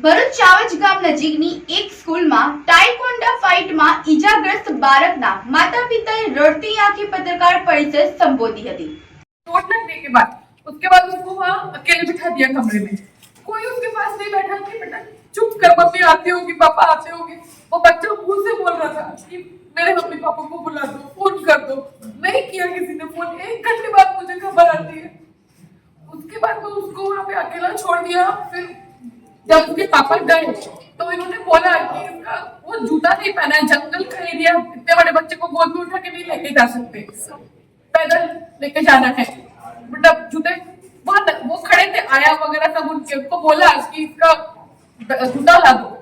ભરૂચ ચાવજ ગામ નજીકની એક સ્કૂલમાં ટાઇકોન્ડા ફાઇટમાં ઈજાગ્રસ્ત બાળકના માતા પિતાએ રડતી આંખે પત્રકાર પરિષદ સંબોધી હતી चोट लगने के बाद उसके बाद उसको वहाँ अकेले बिठा दिया कमरे में कोई उसके पास नहीं बैठा कि बेटा चुप कर मम्मी आती होगी पापा आते होंगे वो बच्चा मुंह से बोल रहा था कि मेरे मम्मी पापा को बुला दो जब उसके पापा गए तो इन्होंने बोला कि इसका वो जूता नहीं पहना है जंगल का एरिया इतने बड़े बच्चे को गोद में उठा के नहीं लेके जा सकते पैदल लेके जाना है बेटा जूते वहाँ वो खड़े थे आया वगैरह सब उनके उनको बोला कि इसका जूता ला दो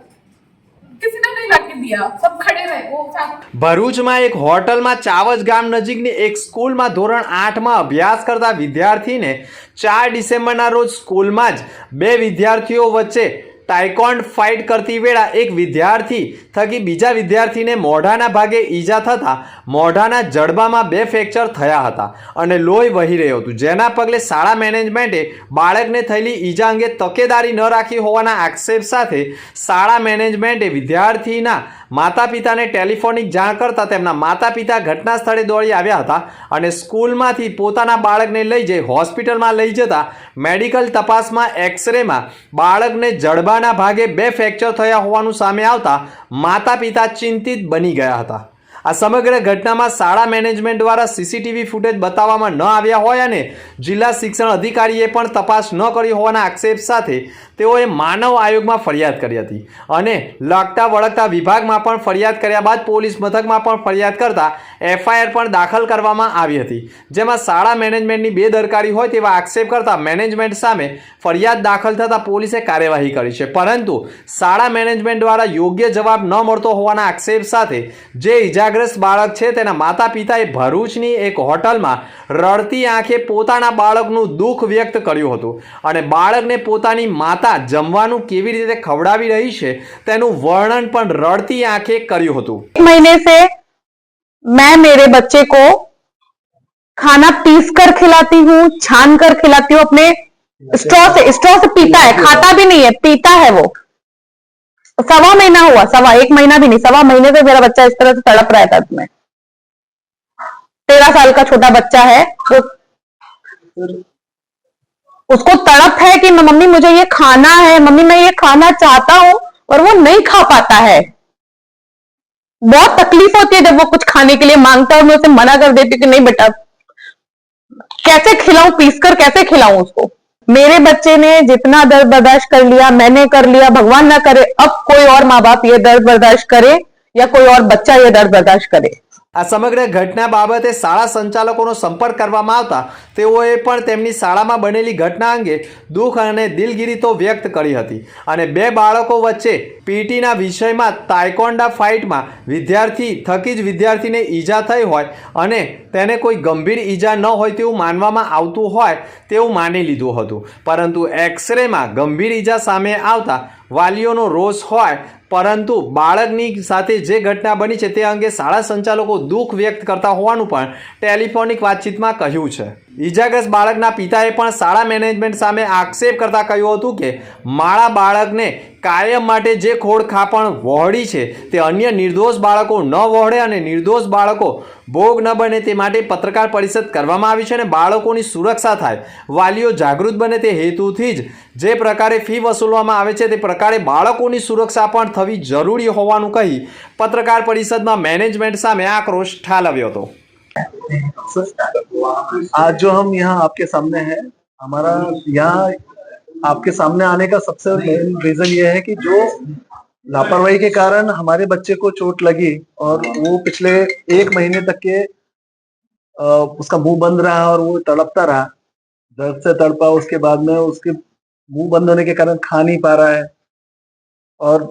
किसी ने नहीं ला के दिया सब खड़े रहे वो साथ ભરૂચમાં એક હોટલમાં ચાવજ ગામ નજીકની એક સ્કૂલમાં ધોરણ આઠમાં અભ્યાસ કરતા વિદ્યાર્થીને ચાર ડિસેમ્બરના રોજ સ્કૂલમાં જ બે વિદ્યાર્થીઓ વચ્ચે ટાઇકોન્ડ ફાઇટ કરતી વેળા એક વિદ્યાર્થી થકી બીજા વિદ્યાર્થીને મોઢાના ભાગે ઈજા થતાં મોઢાના જડબામાં બે ફ્રેક્ચર થયા હતા અને લોહી વહી રહ્યું હતું. જેના પગલે શાળા મેનેજમેન્ટે બાળકને થયેલી ઈજા અંગે તકેદારી ન રાખી હોવાના આક્ષેપ સાથે શાળા મેનેજમેન્ટે વિદ્યાર્થીના માતા પિતાને ટેલિફોનિક જાણ કરતા તેમના માતા પિતા ઘટના સ્થળે દોડી આવ્યા હતા અને સ્કૂલમાંથી પોતાના બાળકને લઈ જઈ હોસ્પિટલમાં લઈ જતા મેડિકલ તપાસમાં એક્સરેમાં બાળકને જડબાના ભાગે બે ફ્રેક્ચર થયા હોવાનું સામે આવતા માતા પિતા ચિંતિત બની ગયા હતા. આ સમગ્ર ઘટનામાં શાળા મેનેજમેન્ટ દ્વારા સીસીટીવી ફૂટેજ બતાવવામાં ન આવ્યા હોય અને જિલ્લા શિક્ષણ અધિકારીએ પણ તપાસ ન કરી હોવાના આક્ષેપ સાથે તેઓએ માનવ આયોગમાં ફરિયાદ કરી હતી અને લગતા વળગતા વિભાગમાં પણ ફરિયાદ કર્યા બાદ પોલીસ મથકમાં પણ ફરિયાદ કરતા એફઆઈઆર પણ દાખલ કરવામાં આવી હતી. જેમાં શાળા મેનેજમેન્ટની બેદરકારી હોય તેવા આક્ષેપ કરતા મેનેજમેન્ટ સામે ફરિયાદ દાખલ થતાં પોલીસે કાર્યવાહી કરી છે. પરંતુ શાળા મેનેજમેન્ટ દ્વારા યોગ્ય જવાબ ન મળતો હોવાના આક્ષેપ સાથે જે ઇજાગ્રસ્ત બાળક છે તેના માતા પિતાએ ભરૂચની એક હોટલમાં રડતી આંખે પોતાના બાળકનું દુઃખ વ્યક્ત કર્યું હતું અને બાળકને પોતાની માતા જમવાનું કેવી રીતે ખવડાવી રહી છે તેનું વર્ણન પણ રડતી આંખે કર્યું હતું एक महीने से मैं मेरे बच्चे को खाना पीस कर खिलाती हूँ छान कर खिलाती हूँ अपने स्ट्रॉ से स्ट्रॉ से पीता है खाता भी नहीं है पीता है वो सवा महीना हुआ सवा एक महीना भी नहीं सवा महीने से मेरा बच्चा इस तरह से तड़प रहा है दर्द में तेरह साल का छोटा बच्चा है वो उसको तड़प है कि मम्मी, मुझे ये खाना है। मम्मी, मैं ये खाना चाहता हूँ और वो नहीं खा पाता है। बहुत तकलीफ़ होती है जब वो कुछ खाने के लिए माँगता है और मैं उसे मना कर देती हूँ कि नहीं बेटा, कैसे खिलाऊं पीस कर कैसे खिलाऊं उसको? मेरे बच्चे ने जितना दर्द बर्दाश्त कर लिया, मैंने कर लिया, भगवान ना करे, अब कोई और माँ बाप ये दर्द बर्दाश्त करे या कोई और बच्चा ये दर्द बर्दाश्त करे। આ સમગ્ર ઘટના બાબતે શાળા સંચાલકોનો સંપર્ક કરવામાં આવતા તેઓએ પણ તેમની શાળામાં બનેલી ઘટના અંગે દુઃખ અને દિલગીરી તો વ્યક્ત કરી હતી. અને બે બાળકો વચ્ચે પીટીના વિષયમાં તાઇકોન્ડા ફાઇટમાં વિદ્યાર્થી, થકી જ વિદ્યાર્થીને ઈજા થઈ હોય અને તેને કોઈ ગંભીર ઈજા ન હોય તેવું માનવામાં આવતું હોય તેવું માની લીધું હતું. પરંતુ એક્સરેમાં ગંભીર ઈજા સામે આવતા વાલીઓનો રોષ હોય, પરંતુ બાળકની સાથે જે ઘટના બની છે તે અંગે શાળા સંચાલકો દુઃખ વ્યક્ત કરતા હોવાનું પણ ટેલિફોનિક વાતચીતમાં કહ્યું છે. ઇજાગ્રસ્ત બાળકના પિતાએ પણ શાળા મેનેજમેન્ટ સામે આક્ષેપ કરતા કહ્યું હતું કે, મારા બાળકને કાયમ માટે જે ખોડ ખાપણ વહોડી છે તે અન્ય નિર્દોષ બાળકો ન વહોડે અને નિર્દોષ બાળકો ભોગ ન બને તે માટે પત્રકાર પરિષદ કરવામાં આવી છે અને બાળકોની સુરક્ષા થાય વાલીઓ જાગૃત બને તે હેતુથી જ જે પ્રકારે ફી વસૂલવામાં આવે છે તે પ્રકારે બાળકોની સુરક્ષા પણ થવી જરૂરી હોવાનું કહી પત્રકાર પરિષદમાં મેનેજમેન્ટ સામે આક્રોશ ઠાલવ્યો હતો आज जो हम यहाँ आपके सामने हैं हमारा यहाँ आपके सामने आने का सबसे मेन रीजन ये है कि जो लापरवाही के कारण हमारे बच्चे को चोट लगी और वो पिछले एक महीने तक के उसका मुँह बंद रहा और वो तड़पता रहा। दर्द से तड़पा, उसके बाद में उसके मुँह बंद होने के कारण खा नहीं पा रहा है और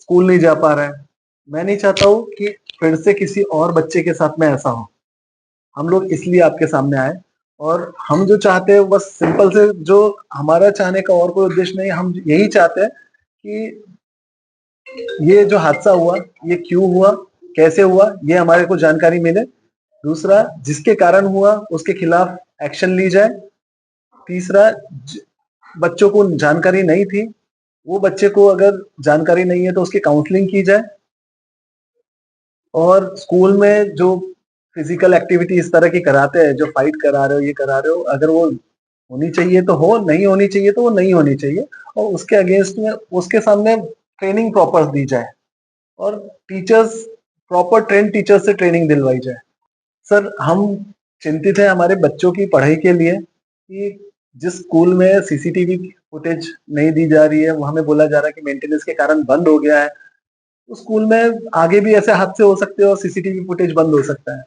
स्कूल नहीं जा पा रहा है। मैं नहीं चाहता हूँ कि फिर से किसी और बच्चे के साथ में ऐसा हो। हम लोग इसलिए आपके सामने आए। और हम जो चाहते हैं, बस सिंपल से जो हमारा चाहने का और कोई उद्देश्य नहीं, हम यही चाहते हैं कि ये जो हादसा हुआ, ये क्यों हुआ, कैसे हुआ, ये हमारे को जानकारी मिले। दूसरा, जिसके कारण हुआ, उसके खिलाफ एक्शन ली जाए। तीसरा बच्चों को जानकारी नहीं थी, वो बच्चे को अगर जानकारी नहीं है तो उसकी काउंसलिंग की जाए। और स्कूल में जो फ़िज़िकल एक्टिविटी इस तरह की कराते हैं, जो फाइट करा रहे हो, ये करा रहे हो, अगर वो होनी चाहिए तो हो, नहीं होनी चाहिए तो वो नहीं होनी चाहिए, और उसके अगेंस्ट में, उसके सामने ट्रेनिंग प्रॉपर दी जाए, और टीचर्स प्रॉपर ट्रेन टीचर्स से ट्रेनिंग दिलवाई जाए। सर हम चिंतित हैं हमारे बच्चों की पढ़ाई के लिए कि जिस स्कूल में सीसीटीवी फुटेज नहीं दी जा रही है, वो में बोला जा रहा है कि मेंटेनेंस के कारण बंद हो गया है, उस स्कूल में आगे भी ऐसे हादसे हो सकते हैं और सीसीटीवी फुटेज बंद हो सकता है।